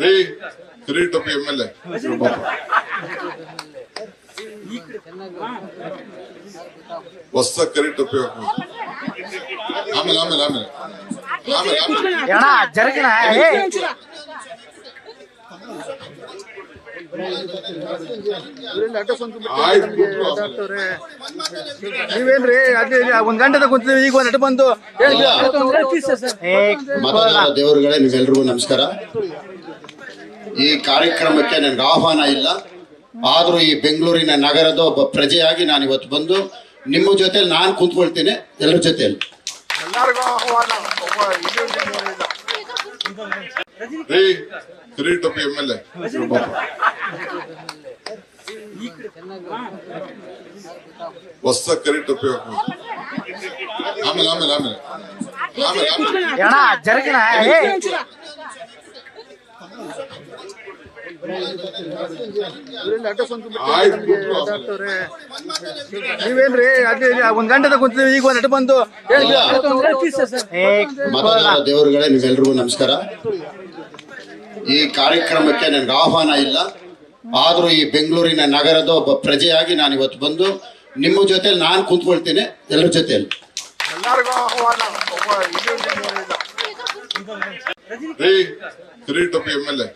ರೀ ಕಿರೀಟೊಪ್ಪಿ M L A ಹೊಸ ಕಿರೀಟೊಪ್ಪಿ ಆಮೇಲೆ ಆಮೇಲೆ ಆಮೇಲೆ ಆಮೇಲೆ ಆಮೇಲೆ ಅಣ್ಣ ಜರಗಿನ ಈಗ ಬಂದು ದೇವರುಗಳೇ ನೀವೆಲ್ರಿಗೂ ನಮಸ್ಕಾರ ಈ ಕಾರ್ಯಕ್ರಮಕ್ಕೆ ನನಗೆ ಆಹ್ವಾನ ಇಲ್ಲ ಆದ್ರೂ ಈ ಬೆಂಗಳೂರಿನ ನಗರದ ಒಬ್ಬ ಪ್ರಜೆಯಾಗಿ ನಾನು ಇವತ್ತು ಬಂದು ನಿಮ್ಮ ಜೊತೆ ನಾನು ಕುಂತ್ಕೊಳ್ತೀನಿ ಎಲ್ಲರ ಜೊತೆಯಲ್ಲಿ ರೀ ಟು ಎಂ ಎಲ್ ಎ ಹೊಸ ಕರೆಕ್ಟ್ ಉಪಯೋಗ ಆಮೇಲೆ ಆಮೇಲೆ ಆಮೇಲೆ. ಅಣ್ಣ ಜರಗಿನ. ನೀವೇನ್ರಿ ಅದೇ ಒಂದ್ ಗಂಟೆದ ಕುಂತಿದ್ವಿ ಈಗ ಒಂದ್ ಬಂದು ದೇವರುಗಳೇ ನೀವೆಲ್ರಿಗೂ ನಮಸ್ಕಾರ. ಈ ಕಾರ್ಯಕ್ರಮಕ್ಕೆ ನನಗೆ ಆಹ್ವಾನ ಇಲ್ಲ. ಆದ್ರೂ ಈ ಬೆಂಗಳೂರಿನ ನಗರದ ಒಬ್ಬ ಪ್ರಜೆಯಾಗಿ ನಾನು ಇವತ್ತು ಬಂದು ನಿಮ್ಮ ಜೊತೆ ನಾನು ಕುಂತ್ಕೊಳ್ತೇನೆ ಎಲ್ಲರ ಜೊತೆಯಲ್ಲಿ. ರೀ ಕಿರೀಟೊಪ್ಪಿ ಎಂ ಎಲ್ ಎ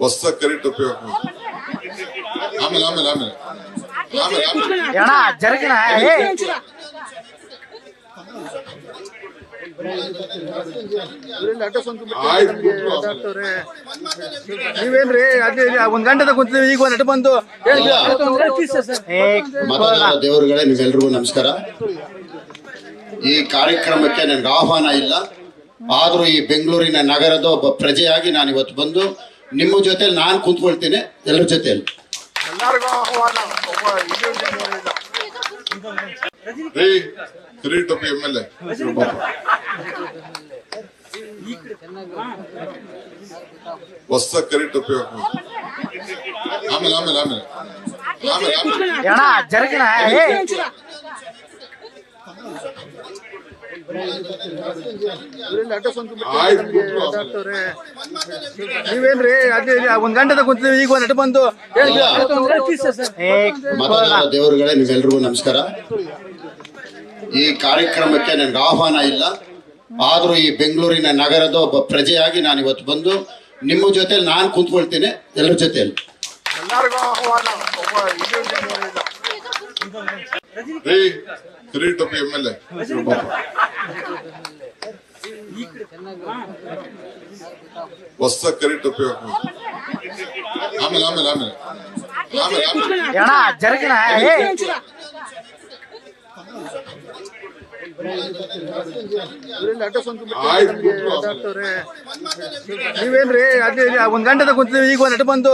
ಹೊಸ ಕರಿ ಆಮೇಲೆ ಆಮೇಲೆ ಆಮೇಲೆ. ಆಮೇಲೆ ಆಮೇಲೆ. ಅಣ್ಣ ಜರಗಿನ ನೀವೇನ್ರಿ ಅಲ್ಲಿ ಈಗ ಬಂದು ದೇವರುಗಳೇ ನಮಸ್ಕಾರ ಈ ಕಾರ್ಯಕ್ರಮಕ್ಕೆ ನನಗೆ ಆಹ್ವಾನ ಇಲ್ಲ ಆದ್ರೂ ಈ ಬೆಂಗಳೂರಿನ ನಗರದ ಒಬ್ಬ ಪ್ರಜೆಯಾಗಿ ನಾನು ಇವತ್ತು ಬಂದು ನಿಮ್ಮ ಜೊತೆ ನಾನು ಕುಂತ್ಕೊಳ್ತೀನಿ ಎಲ್ಲರ ಜೊತೆಯಲ್ಲಿ ರೀ ಟು ಎಂ ಎಲ್ ಎ ಹೊಸ ಕರೆಕ್ಟ್ ಉಪಯೋಗ ಆಮೇಲೆ ಆಮೇಲೆ ಆಮೇಲೆ. ಅಣ್ಣ ಜರಗಿನ. ನೀವೇನ್ರಿ ಅದೇ ಒಂದ್ ಗಂಟೆದ ಕುಂತಿದ್ವಿ ಈಗ ಒಂದ್ ಬಂದು ದೇವರುಗಳೇ ನೀವೆಲ್ರಿಗೂ ನಮಸ್ಕಾರ. ಈ ಕಾರ್ಯಕ್ರಮಕ್ಕೆ ನನಗೆ ಆಹ್ವಾನ ಇಲ್ಲ. ಆದ್ರೂ ಈ ಬೆಂಗಳೂರಿನ ನಗರದ ಒಬ್ಬ ಪ್ರಜೆಯಾಗಿ ನಾನು ಇವತ್ತು ಬಂದು ನಿಮ್ಮ ಜೊತೆ ನಾನು ಕುಂತ್ಕೊಳ್ತೇನೆ ಎಲ್ಲರ ಜೊತೆಯಲ್ಲಿ. ರೀ ಕಿರೀಟೊಪ್ಪಿ ಎಂ ಎಲ್ ಎ. ಹೊಸ ಕರಿ ಆಮೇಲೆ ಆಮೇಲೆ ಆಮೇಲೆ. ಆಮೇಲೆ ಆಮೇಲೆ. ನೀವೇನ್ರಿ ಅದೇ ಒಂದ್ ಗಂಟೆ ಕುಂತ ಈಗ ಒಂದ್ ಬಂದು